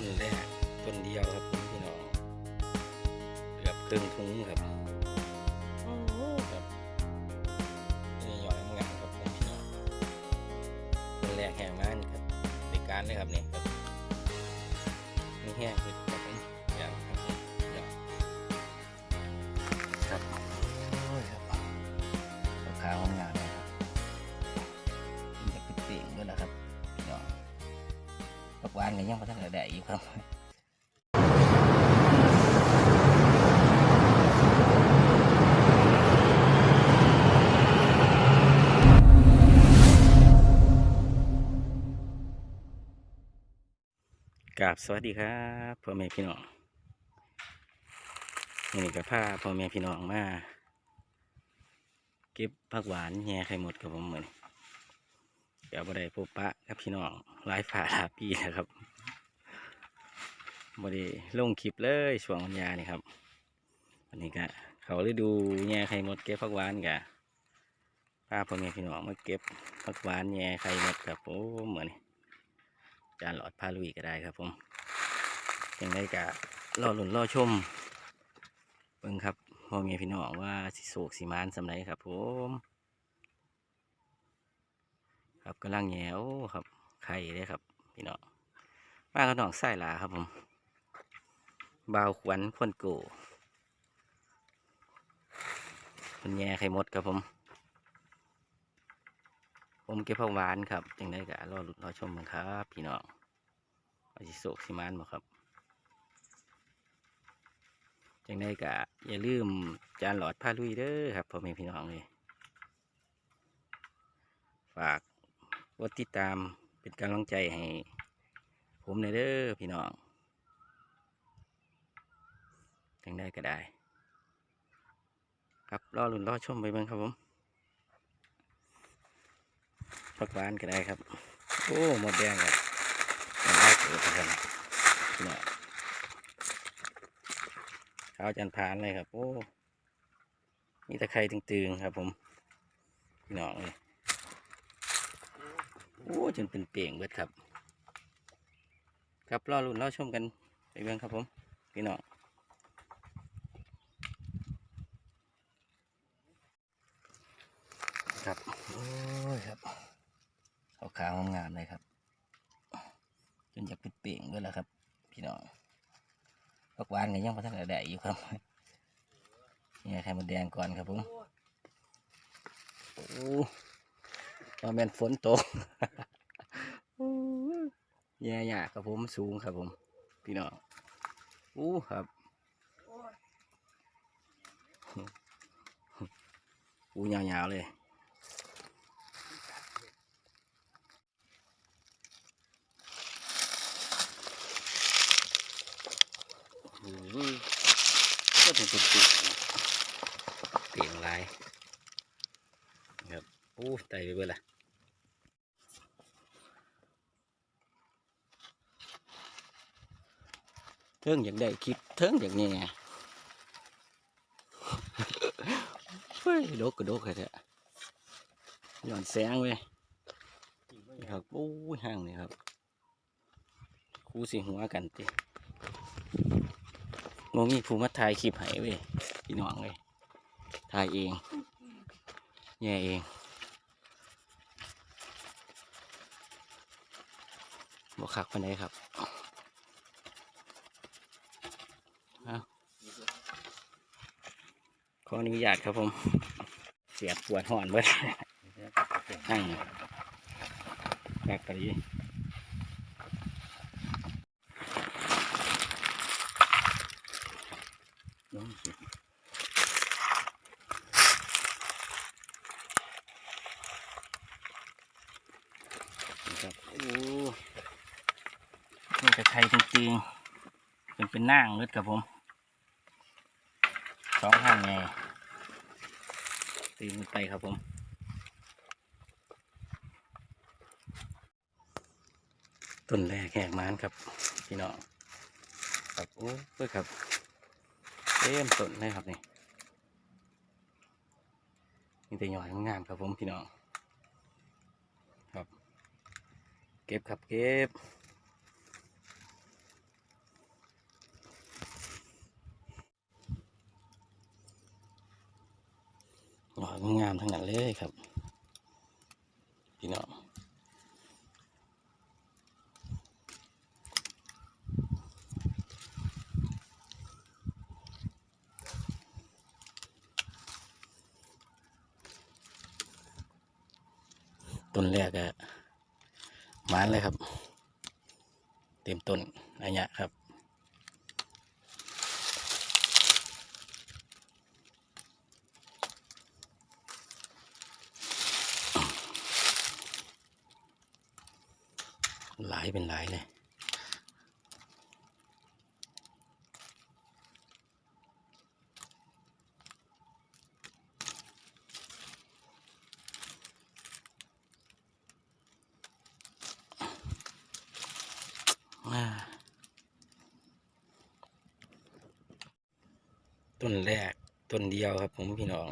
ต้นแรกต้นเดียวครับผมพี่น้องเกือบครึ่งถุงครับครับนี่หย่อยงามครับผมพี่น้องต้นแรกแห้งมากครับในการเลยครับนี่ครับนี่แห้งคือ วานก็ยังพอทันได้อยู่ครับกราบสวัสดีครับพ่อแม่พี่น้องนี่กับผ้าพ่อแม่พี่น้องมาเก็บผักหวานแง่ไข่หมดกับผมเหมือน เดี๋ยวบ่ได้พบปะกับพี่น้องหลายฝ่าลาปีนะครับบ่ได้ลงคลิปเลยช่วงวันยานี่ครับวันนี้ก็เขาฤดูแง่ไข่หมดเก็บผักหวานกะพาพ่อแม่พี่น้องมาเก็บผักหวานแง่ไข่หมดครับโอ้เหมือนจานหลอดพาลุยก็ได้ครับผมยังไงกะรอหลุนรอชมเบิ่งครับพ่อแม่พี่น้องว่าสิโศกสิมานสำไรครับผม ครับกำลังแหวครับ ไข่เลยครับ พี่น้องมากับน้องไส้ลาครับผมบาวขวัญคนโกคนแย่ไข่มดครับผม ผมเก็บผักหวานครับจังได้กะรอลุ้นรอชมกันครับ พี่น้องอาจิโศกสิมานบ่ครับจังได้กะอย่าลืมจานหลอดผ้าลุยเด้อครับพ่อแม่พี่น้องเลยฝาก กดติดตามเป็นกำลังใจให้ ผมในเด้อพี่น้องจังได้ก็ได้ ครับรอลุ่นรอชมไปบิ่งครับผมผักหวานก็ได้ครับ โอ้หมดแดงครับมันได้เกิดกันพี่น้องข้าวจันทานเลยครับ โอ้มีตะไคร้ตึงๆครับผม พี่น้องเลย โอ้จนเป็นเปลี่ยงเบิดครับ ครับรอรุ่นรอชมกันไปเบิ่งครับผมพี่น้องครับโอ้ยครับขาวขาวงามเลยครับ จนอยากเป็นเปลี่ยงเบิดแล้วครับ พี่น้องผักหวานก็ยังพอทันได้อยู่ครับนี่ไข่มดแดงก่อนครับผมโอ้ ว่าแม่นฝนตกแย่ยากครับผมสูงครับผม พี่น้องอู้ครับอู้ยาวๆเลยอื้อหือก็เป็นตุ่มๆเปลี่ยนลายครับอู้ไตไปเบื่อละ เทิงอย่ากได้คลิปเทิงอย่ากแง่เฮ้ยโดกกระโดกเลยแท้หย่อนแสงเว้ยครับโอ้ยห่างนี่ครับครูสิหัวกันติโมมีผู้มาถ่ายคลิปให้เว้ยพี่น้องเลยถ่ายเองแย่เองบคักปานครับ ขออนุญาตครับผม เสียบปวดห่อนเบิดนั่งแบกกะดีลงสินี่ครับโอ้นี่จะไทยจริงๆ เป็นเป็นนั่งเลือดครับผมสองห้างไง ตีนไปครับผมต้นแรกแหกมานครับพี่น้องครับโอ้เพื่อครับเต็มต้นเลยครับนี่มีแต่หน่อยงามครับผมพี่น้องครับ เก็บครับเก็บ หน่อยงามทั้งนั้นเลยครับ พี่น้องต้นแรกอะมานเลยครับ เต็มต้นอันเนี้ยครับ หลาย เป็นหลายเลยอ่าต้นแรกต้นเดียวครับ ผมพี่น้อง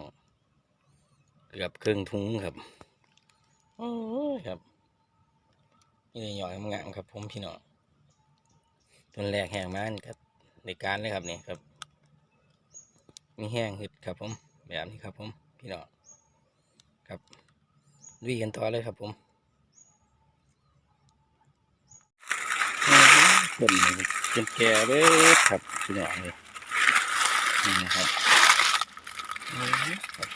เกือบครึ่งทุ้งครับ โอ้ครับ นี่ยหย่อยงามครับผมพี่น้องต้นแรกแห้งมากครับในการเลยครับนี่ครับมีแห้งหึดครับผมแบบนี้ครับผมพี่น้องครับลุยกันต่อเลยครับผมต้นนี้เป็นแก่เลยครับพี่น้องเลยนี่นะครับนี่ครับ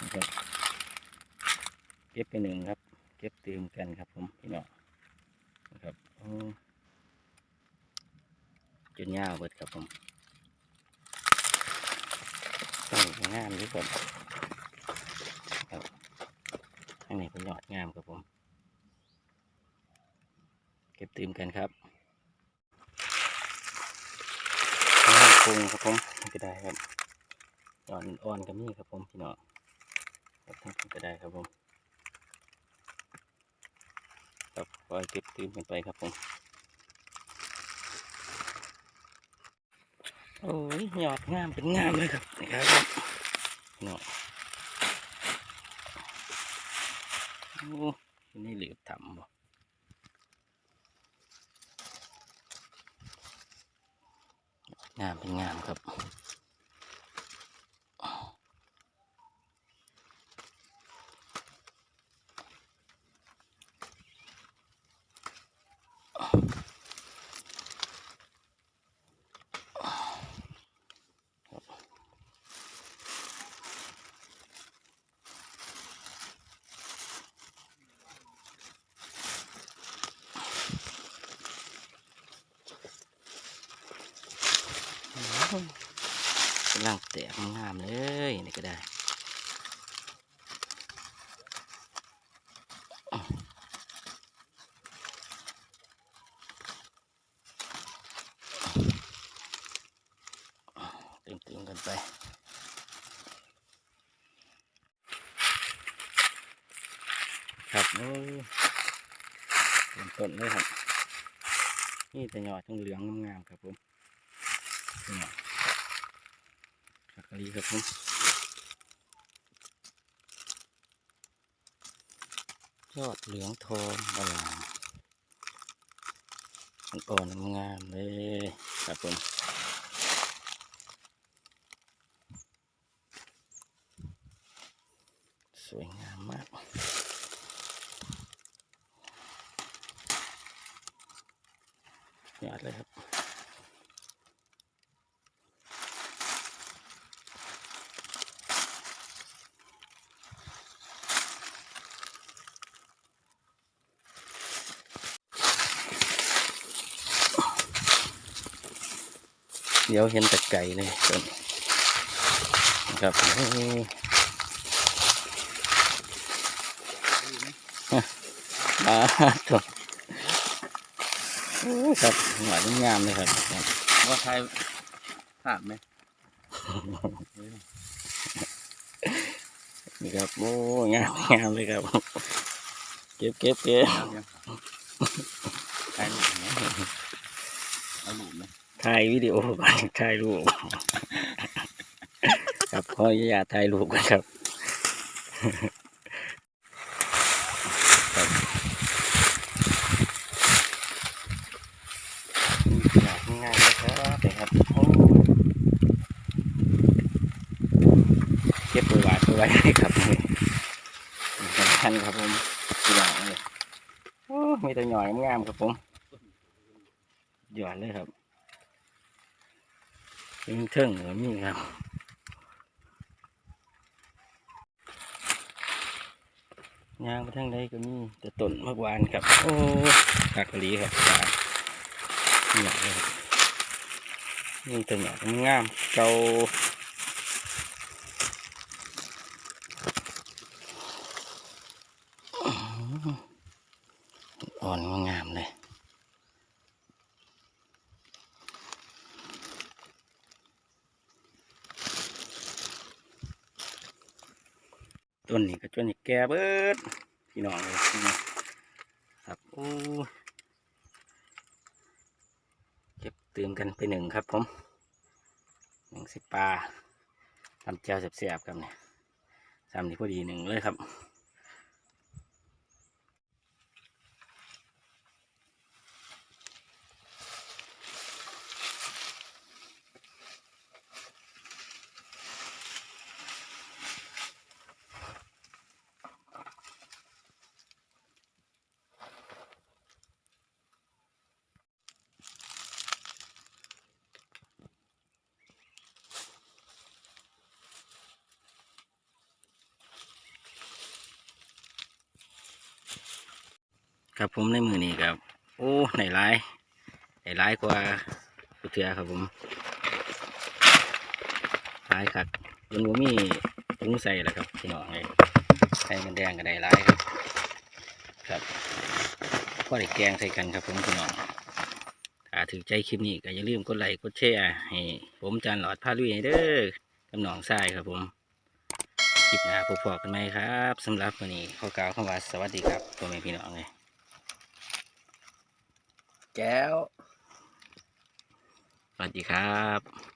นะครับเก็บไปหนึ่งครับ เก็บเติมกันครับผมพี่น้องนะครับจนยาวเบิดครับผมต้องงามด้วยครับครับข้างในก็ยอดงามครับผม เก็บเติมกันครับงามคงครับผมก็ได้ครับยอดอ่อนๆก็มีครับผมพี่น้องครับทั้งก็ได้ครับผม ครับคอยเก็บตื่มกันไปครับผมโอ้ยยอดงามเป็นงามเลยครับนี่ครับเนาะโอ้นี่เหลือบทำบ่งามเป็นงามครับ กำลังแตกงามเลยนี่ก็ได้ ตึงตึงๆกันไป ครับโอ้ยเป็น ต้นเลยครับ นี่แต่หยอดทั้งเหลืองงามๆครับผมนี่ขักกะลีครับผมยอดเหลืองทองอลามอ่อนงามเลยครับผมสวยงามมาก ยอดเลยครับ เดี๋ยวเห็นแต่ไก่เลยต้นนะครับอ้มาถกโอ้ ครับหวานงามเลยครับว่าใครภาพไหมนี่ครับโอ้งามงามเลยครับ เก็บเก็บเก็บถ่ายรูปไหมเอารูปไหมถ่ายวิดีโอก่อนถ่ายรูปครับขออนุญาตถ่ายรูปกันครับครับง่ายเลยครับนี่ครับโอ้ไว้เลยครับนี่สำคัญครับผมพี่น้องเลยโอ้มีแต่หน่อยงามครับผมหยอดเลยครับเป็นเทิงเหมือนมีครับยางไปทางใดก็มีแต่ต้นมะกหวานครับ โอ้กากะลีครับหยอดเลยครับ นี่แต่หยอดงามๆเกาอ่อนงามเลยต้นนี้ก็จนนี่แก่เบิดพี่น้องเลยครับโอ้ เติมกันไปหนึ่งครับผมหนึ่งสิบปลาทำเจวเสียบๆครับเนี่ยทำนี่พอดีหนึ่งเลยครับ ครับผมในมือนี้ครับ โอ้ในร้ายในร้ายกว่าผู้เทือครับผมร้ายครับจนว่ามีถุงใส่แล้วครับพี่น้องเลยใส่มันแดงก็ได้ร้ายครับครับก็ได้แกงใส่กันครับผมพี่น้องถ้าถือใจคลิปนี้ก็อย่าลืมกดไลค์กดแชร์ให้ผมจานหลอดพาลุยให้เด้อกำหนองทรายครับผมคลิปหน้าพบกันไหมครับสำหรับวันนี้ขอกล่าวคำว่าสวัสดีครับพ่อแม่พี่น้องเลย แก้ว สวัสดีครับ